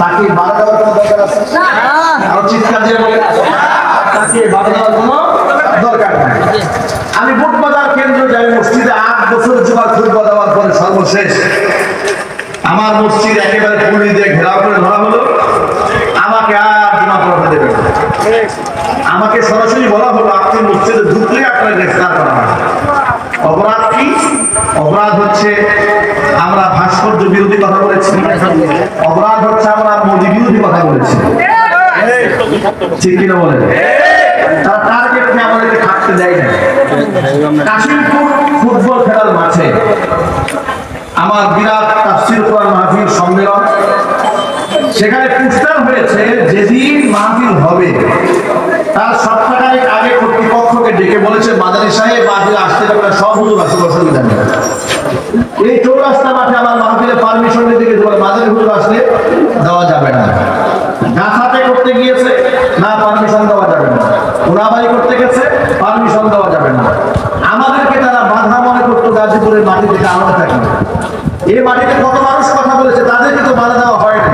তাকে বাধা দেওয়ার কোনো দরকার আছে? আরও চিৎকার দিয়ে বলে তাকে বাধা দেওয়ার কোনো দরকার নাই। আমি বুট বাজার কেন্দ্র যাই মসজিদে আট বছর জুমার খুতবা দেওয়ার পরে সর্বশেষ আমার মসজিদ একেবারে পুলি দিয়ে ঘেরাও করে ধরা হলো। আমাকে আর জমা পড়াতে দেবে আমাকে সরাসরি বলা হলো আপনি মসজিদে ঢুকলে আপনার গ্রেফতার করা হবে। অপরাধ কি? অপরাধ হচ্ছে আমরা ভাস্কর্য বিরোধী কথা বলেছি। অপরাধ হচ্ছে আমরা মোদী বিরোধী কথা বলেছি। ঠিক কিনা বলেন? তারা টার্গেট আমার বিরাট সম্মেলন। সেখানে হয়েছে, যেদিন হবে, তার আগে কর্তৃপক্ষকে ডেকে বলেছে মাদারি সাহেব আসতে পারে সব হুজুর অসুবিধা নেই এই চৌরাস্তা মাঠে আমার মাহফিলে পারমিশন নিতে গেছে বলে মাদারি হুজুর আসলে দেওয়া যাবে না। গাছাতে করতে গিয়েছে, না পারমিশন দেওয়া যাবে না। ওনাবাড়ি করতে গেছে পারমিশন দেওয়া যাবে না। আমাদেরকে তারা বাধা মনে করতো গাজীপুরের মাটি থেকে আমরা থাকি। এই মাটিতে কত মানুষ কথা বলেছে, তাদেরকে তো বাধা দেওয়া হয়নি।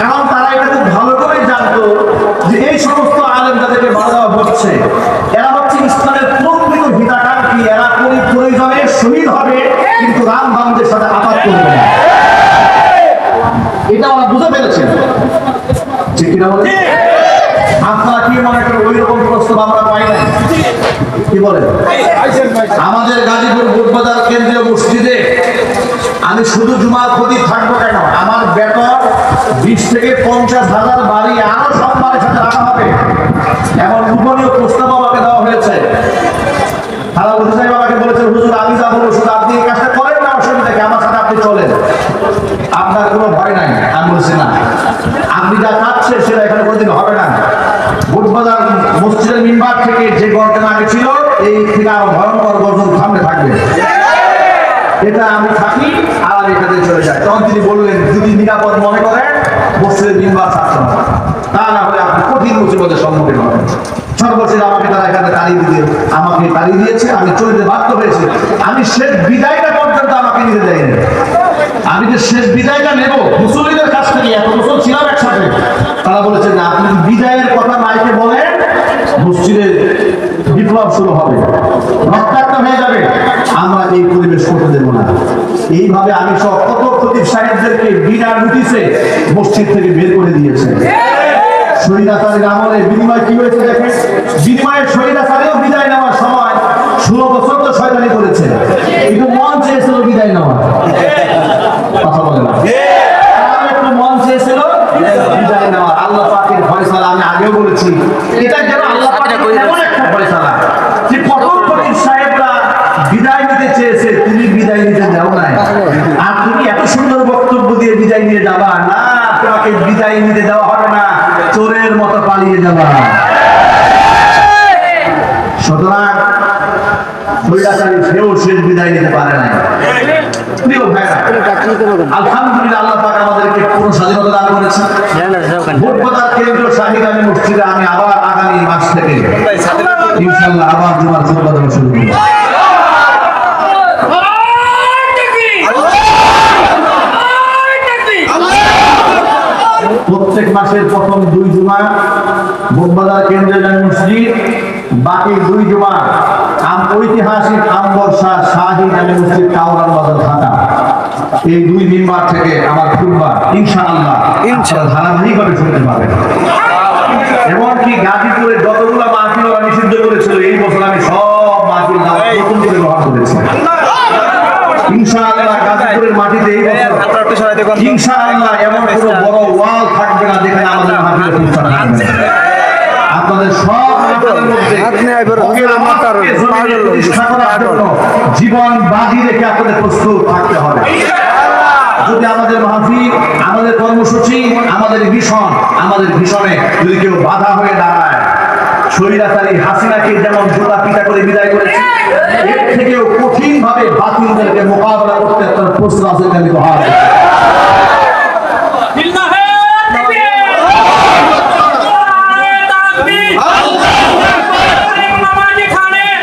কারণ তারা এটা খুব ভালো করে জানতো যে এই সমস্ত আলেম তাদেরকে বাধা দেওয়া হচ্ছে এরা হচ্ছে ইসলামের প্রকৃত হিতাকাঙ্ক্ষী এরা কোন প্রয়োজনে শহীদ হবে কিন্তু রাম বামদের সাথে আঘাত করবে না এটা ওরা বুঝে ফেলেছেন ঠিক কিনা বলে আপনারা কি মনে করেন ওই রকম প্রস্তাব আমরা পাই না কি বলেন? আমাদের গাজীপুর বুধবাজার কেন্দ্রীয় মসজিদে আমি শুধু জুমার ক্ষতি থাকব কেন? আমার বেতন বিশ থেকে পঞ্চাশ হাজার বাড়ি আরও সম্মানের সাথে রাখা হবে। এমন গোপনীয় প্রস্তাব আমাকে দেওয়া হয়েছে তারা বলতে সাহেব আমাকে বলেছেন হুজুর আমি যা বলব শুধু আপনি এই কাজটা করেন না অসুবিধা কি আমার সাথে আপনি চলেন আপনার কোনো ভয় নাই। আমি বলছি না। আপনি যা চাচ্ছেন সেটা এখানে কোনোদিন হবে না। বুটবাজার মসজিদের মিম্বার থেকে যে গর্জন আগে ছিল, এই থেকে আরও ভয়ঙ্কর গর্জন সামনে থাকবে। এটা আমি থাকি, আর এটাতে চলে যায় তখন তিনি বললেন, যদি নিরাপদ মনে করেন, মসজিদের মিম্বার হবে। তা না হলে আপনি কঠিন মুসিবতের সম্মুখীন হবেন। সর্বশেষ আমাকে তারা এখানে তাড়িয়ে দিয়ে আমাকে তাড়িয়ে দিয়েছে, আমি চলে যেতে বাধ্য হয়েছে। আমি শেষ বিদায়টা পর্যন্ত আমাকে নিতে দেয়নি। আমি যে শেষ বিদায়টা নেব মুসলিমদের কাছ থেকে, এত বছর ছিলাম একসাথে। তারা বলেছে, না, আপনি বিদায়ের কথা মাইকে বলেন, মসজিদে বিপ্লব শুরু হবে। রক্তাক্ত হয়ে যাবে। আমরা এই পরিবেশ করতে না। এইভাবে আমি সব কত প্রদীপ সাহেবদেরকে বিনা মসজিদ থেকে বের করে দিয়েছে। শহীদাচারের আমলে বিনিময় কি হয়েছে বিনিময়ে শহীদাচারেও বিদায় নেওয়ার সময় ষোলো বছর তো শয়তানি করেছে। কিন্তু মন চেয়েছিল বিদায় নেওয়া। কথা বলে না। একটু মন চেয়েছিল বিদায় আল্লাহ পাকের ফয়সালা আমি আগেও বলেছি। এটা যেন আল্লাহ পাকের এমন একটা ফয়সালা। যে প্রথম ফকির সাহেবরা বিদায় নিতে চেয়েছে তুমি বিদায় নিতে যাও নাই। আর তুমি এত সুন্দর বক্তব্য দিয়ে বিদায় নিয়ে যাবা না তোমাকে বিদায় নিতে দেওয়া হবে না চোরের মতো পালিয়ে যাবা। সুতরাং স্বৈরাচারী সেও শেষ বিদায় নিতে পারে নাই। প্রিয় ভাইরা আলহামদুলিল্লাহ আল্লাহ পাক আমাদেরকে পুরো স্বাধীনতা দান করেছেন। ভোটবাজার কেন্দ্রীয় শাহিদ আলী মসজিদে আমি আবার আগামী মাস থেকে ইনশাল্লাহ আবার জুমার খুতবা শুরু করব। প্রত্যেক মাসের প্রথম দুই জুমা বোমবাজার কেন্দ্রীয় জামে মসজিদ বাকি দুই জুমা আম ঐতিহাসিক আমবর্ষা শাহী জামে মসজিদ কাউরান বাজার ঢাকা। এই দুই মিম্বার থেকে আমার খুলবার ইনশাআল্লাহ ইনশাআল্লাহ। ধারাবাহিকভাবে শুনতে পাবেন। এমনকি গাজীপুরে যতগুলো মাহফিল ওরা নিষিদ্ধ করেছিল এই বছর আমি সব মাহফিল নতুন করে গ্রহণ করেছি। ইনশাআল্লাহ গাজীপুরের মাটিতে এই বছর ইনশাআল্লাহ এমন কোনো বড় ওয়াল থাকবে না যেখানে আমাদের মাহফিলে অনুষ্ঠান থাকবে। আপনাদের সব জীবন বাজি রেখে আপনাদের প্রস্তুত থাকতে হবে। যদি আমাদের মাহফিল আমাদের কর্মসূচি আমাদের মিশন আমাদের মিশনে যদি কেউ বাধা হয়ে দাঁড়ায় স্বৈরাচারী হাসিনাকে যেমন জোতা পিটা করে বিদায় করেছে এর থেকেও কঠিন ভাবে বাতিলদেরকে মোকাবেলা করতে আপনার প্রস্তুত আছেন আমি তো হার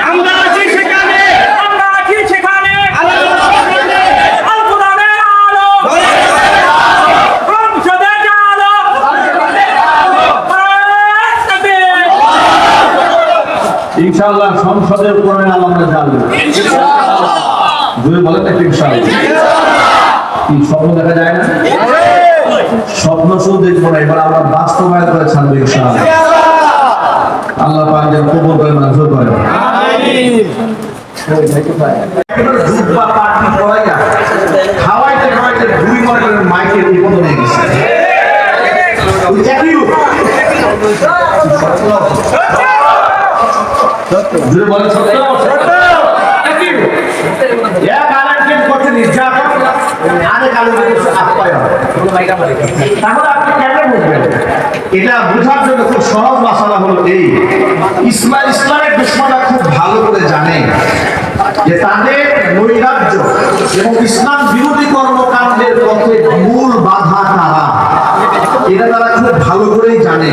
আমরা আছি সেখানে আমরা আছি সেখানে আল কোরআনের আলো সংসদে জালো সংসদের কোরআনে আলো আমরা জানব যদি বলেন একটু ইনশাআল্লাহ। কি স্বপ্ন দেখা যায় না? স্বপ্ন শুধু দেখব না এবার আমরা বাস্তবায়ন করে ছাড়বো ইনশাআল্লাহ। আল্লাহ পাক যেন কবুল করে মঞ্জুর করে। দুধ বা পাটি খাওয়াইতে খাওয়াইতে দুই মনে করেন মাইকের বিপদ নিয়ে গেছে। এটা বোঝার জন্য খুব সহজ মশালা হলো এই। ইসলাম ইসলামের দুশ্মনরা খুব ভালো করে জানে যে তাদের নৈরাজ্য এবং ইসলাম বিরোধী কর্মকাণ্ডের পথে মূল বাধা তারা এটা তারা খুব ভালো করেই জানে।